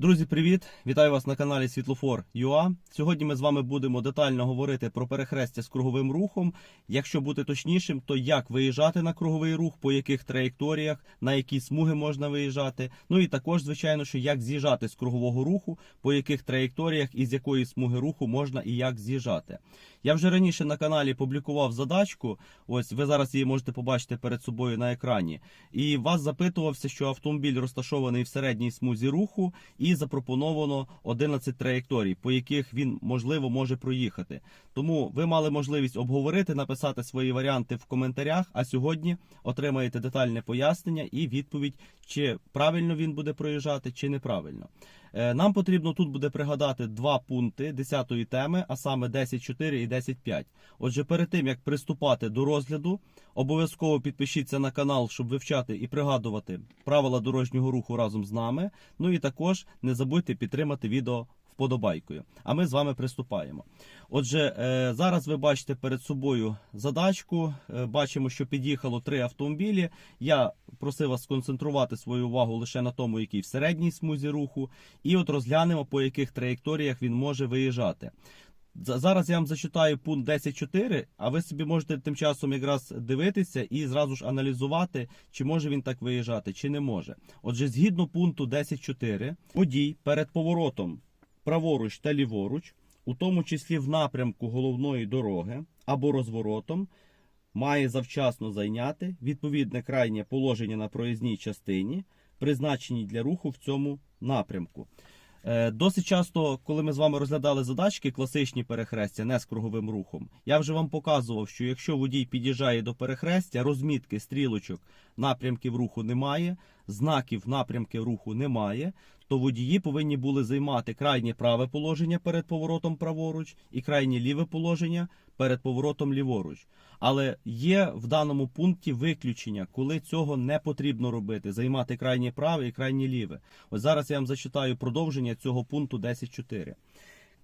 Друзі, привіт! Вітаю вас на каналі Світлофор ЮА. Сьогодні ми з вами будемо детально говорити про перехрестя з круговим рухом. Якщо бути точнішим, то як виїжджати на круговий рух, по яких траєкторіях, на які смуги можна виїжджати. Ну і також, звичайно, що як з'їжджати з кругового руху, по яких траєкторіях і з якої смуги руху можна і як з'їжджати. Я вже раніше на каналі публікував задачку. Ось ви зараз її можете побачити перед собою на екрані. І вас запитувався, що автомобіль розташований в середній смузі руху, і запропоновано 11 траєкторій, по яких він можливо може проїхати. Тому ви мали можливість обговорити, написати свої варіанти в коментарях. А сьогодні отримаєте детальне пояснення і відповідь, чи правильно він буде проїжджати, чи неправильно. Е, Нам потрібно тут буде пригадати два пункти 10-ї теми, а саме 10.4 і 10.5. Отже, перед тим як приступати до розгляду, обов'язково підпишіться на канал, щоб вивчати і пригадувати правила дорожнього руху разом з нами. Ну і також не забудьте підтримати відео вподобайкою. А ми з вами приступаємо. Отже, е, зараз ви бачите перед собою задачку. Е, Бачимо, що під'їхало три автомобілі. Я просив вас сконцентрувати свою увагу лише на тому, який в середній смузі руху, і от розглянемо, по яких траєкторіях він може виїжджати. Зараз я вам зачитаю пункт 10.4, а ви собі можете тим часом якраз дивитися і зразу ж аналізувати, чи може він так виїжджати, чи не може. Отже, згідно пункту 10.4, водій перед поворотом праворуч та ліворуч, у тому числі в напрямку головної дороги або розворотом, має завчасно зайняти відповідне крайнє положення на проїзній частині, призначеній для руху в цьому напрямку. Е, Досить часто, коли ми з вами розглядали задачки, класичні перехрестя, не з круговим рухом, я вже вам показував, що якщо водій під'їжджає до перехрестя, розмітки стрілочок напрямків руху немає, знаків напрямки руху немає, то водії повинні були займати крайнє праве положення перед поворотом праворуч і крайнє ліве положення перед поворотом ліворуч. Але є в даному пункті виключення, коли цього не потрібно робити, займати крайнє праве і крайнє ліве. Ось зараз я вам зачитаю продовження цього пункту 10.4.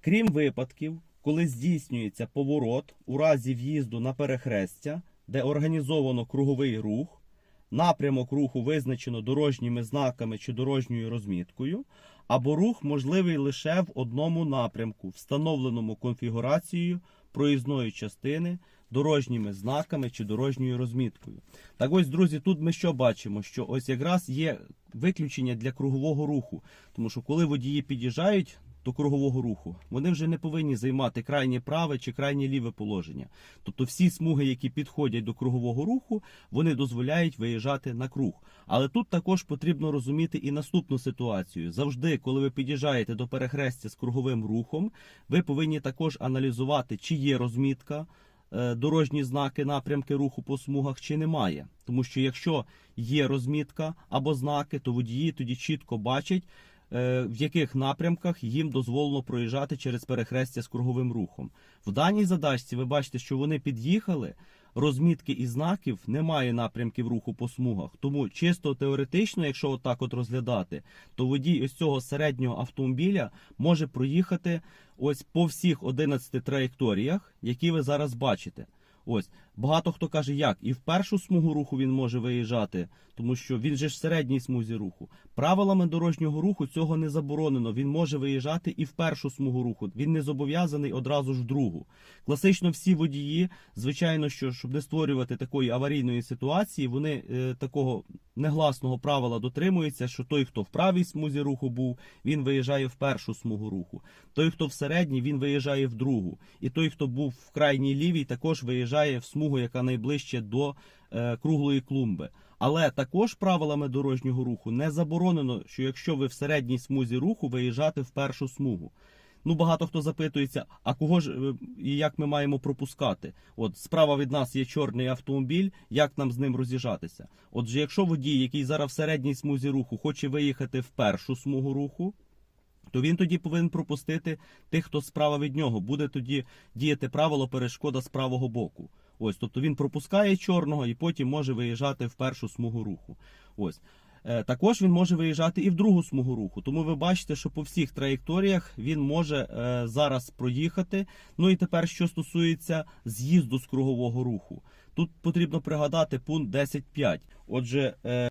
Крім випадків, коли здійснюється поворот у разі в'їзду на перехрестя, де організовано круговий рух, напрямок руху визначено дорожніми знаками чи дорожньою розміткою, або рух можливий лише в одному напрямку, встановленому конфігурацією проїзної частини, дорожніми знаками чи дорожньою розміткою. Так ось, друзі, тут ми що бачимо? Що ось якраз є виключення для кругового руху, тому що коли водії під'їжджають до кругового руху, вони вже не повинні займати крайнє праве чи крайнє ліве положення. Тобто всі смуги, які підходять до кругового руху, вони дозволяють виїжджати на круг. Але тут також потрібно розуміти і наступну ситуацію. Завжди, коли ви під'їжджаєте до перехрестя з круговим рухом, ви повинні також аналізувати, чи є розмітка. е, Дорожні знаки, напрямки руху по смугах чи немає, тому що якщо є розмітка або знаки, то водії тоді чітко бачать, в яких напрямках їм дозволено проїжджати через перехрестя з круговим рухом. В даній задачці ви бачите, що вони під'їхали. Розмітки і знаків немає напрямків руху по смугах. Тому чисто теоретично, якщо отак от розглядати, то водій ось цього середнього автомобіля може проїхати ось по всіх 11 траєкторіях, які ви зараз бачите. Ось багато хто каже, як і в першу смугу руху він може виїжджати, тому що він же ж в середній смузі руху. Правилами дорожнього руху цього не заборонено. Він може виїжджати і в першу смугу руху. Він не зобов'язаний одразу ж в другу. Класично всі водії, звичайно, що щоб не створювати такої аварійної ситуації, вони е, такого негласного правила дотримуються, що той, хто в правій смузі руху був, він виїжджає в першу смугу руху. Той, хто в середній, він виїжджає в другу. І той, хто був в крайній лівій, також виїжджає в смугу, яка найближче до е, круглої клумби. Але також правилами дорожнього руху не заборонено, що якщо ви в середній смузі руху, виїжджати в першу смугу. Ну, багато хто запитується, а кого ж е, і як ми маємо пропускати? От справа від нас є чорний автомобіль, як нам з ним роз'їжджатися? Отже, якщо водій, який зараз в середній смузі руху, хоче виїхати в першу смугу руху, то він тоді повинен пропустити тих, хто справа від нього. Буде тоді діяти правило перешкода з правого боку. Ось, тобто він пропускає чорного і потім може виїжджати в першу смугу руху. Ось. Е, Також він може виїжджати і в другу смугу руху. Тому ви бачите, що по всіх траєкторіях він може е, зараз проїхати. Ну і тепер, що стосується з'їзду з кругового руху, тут потрібно пригадати пункт 10.5. Отже, е,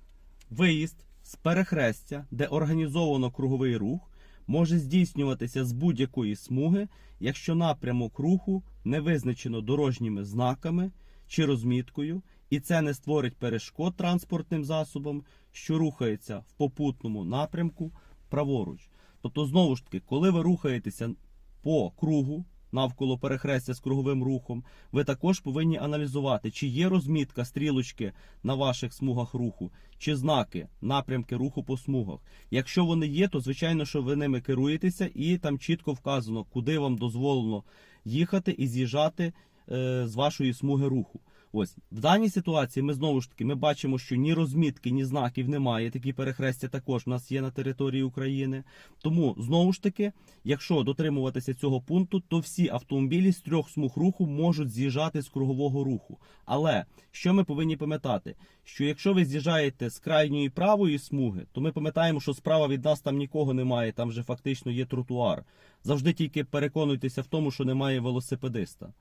виїзд з перехрестя, де організовано круговий рух, може здійснюватися з будь-якої смуги, якщо напрямок руху не визначено дорожніми знаками чи розміткою, і це не створить перешкод транспортним засобам, що рухається в попутному напрямку праворуч. Тобто, знову ж таки, коли ви рухаєтеся по кругу навколо перехрестя з круговим рухом, ви також повинні аналізувати, чи є розмітка стрілочки на ваших смугах руху, чи знаки, напрямки руху по смугах. Якщо вони є, то звичайно, що ви ними керуєтеся, і там чітко вказано, куди вам дозволено їхати і з'їжджати е, з вашої смуги руху. Ось в даній ситуації ми знову ж таки ми бачимо, що ні розмітки, ні знаків немає. Такі перехрестя також в нас є на території України. Тому знову ж таки, якщо дотримуватися цього пункту, то всі автомобілі з трьох смуг руху можуть з'їжджати з кругового руху. Але що ми повинні пам'ятати? Що якщо ви з'їжджаєте з крайньої правої смуги, то ми пам'ятаємо, що справа від нас там нікого немає, там вже фактично є тротуар. Завжди тільки переконуйтеся в тому, що немає велосипедиста.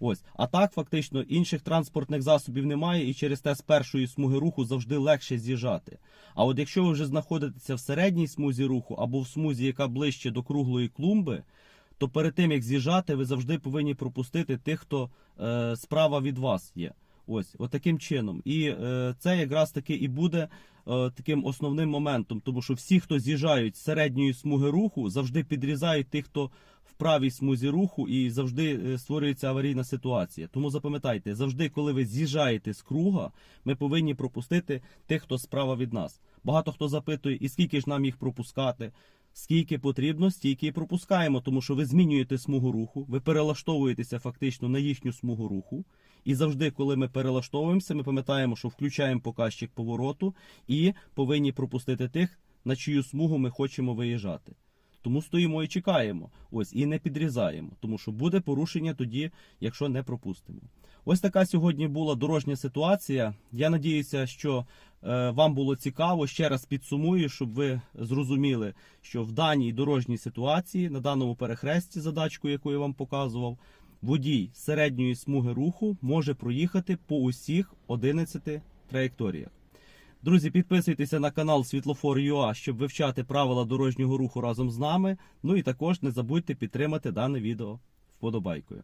Ось, а так фактично інших транспортних засобів немає, і через те з першої смуги руху завжди легше з'їжджати. А от якщо ви вже знаходитеся в середній смузі руху або в смузі, яка ближче до круглої клумби, то перед тим як з'їжджати, ви завжди повинні пропустити тих, хто е, справа від вас є. Ось, от таким чином. І е, це якраз таки і буде е, таким основним моментом, тому що всі, хто з'їжджають з середньої смуги руху, завжди підрізають тих, хто в правій смузі руху, і завжди е, створюється аварійна ситуація. Тому запам'ятайте, завжди, коли ви з'їжджаєте з круга, ми повинні пропустити тих, хто справа від нас. Багато хто запитує, і скільки ж нам їх пропускати. Скільки потрібно, стільки і пропускаємо, тому що ви змінюєте смугу руху, ви перелаштовуєтеся фактично на їхню смугу руху. І завжди, коли ми перелаштовуємося, ми пам'ятаємо, що включаємо показчик повороту і повинні пропустити тих, на чию смугу ми хочемо виїжджати. Тому стоїмо і чекаємо. Ось і не підрізаємо, тому що буде порушення тоді, якщо не пропустимо. Ось така сьогодні була дорожня ситуація. Я надіюся, що е, вам було цікаво. Ще раз підсумую, щоб ви зрозуміли, що в даній дорожній ситуації, на даному перехресті, задачку, яку я вам показував, водій середньої смуги руху може проїхати по усіх 11 траєкторіях. Друзі, підписуйтеся на канал Світлофор.ua, щоб вивчати правила дорожнього руху разом з нами. Ну і також не забудьте підтримати дане відео вподобайкою.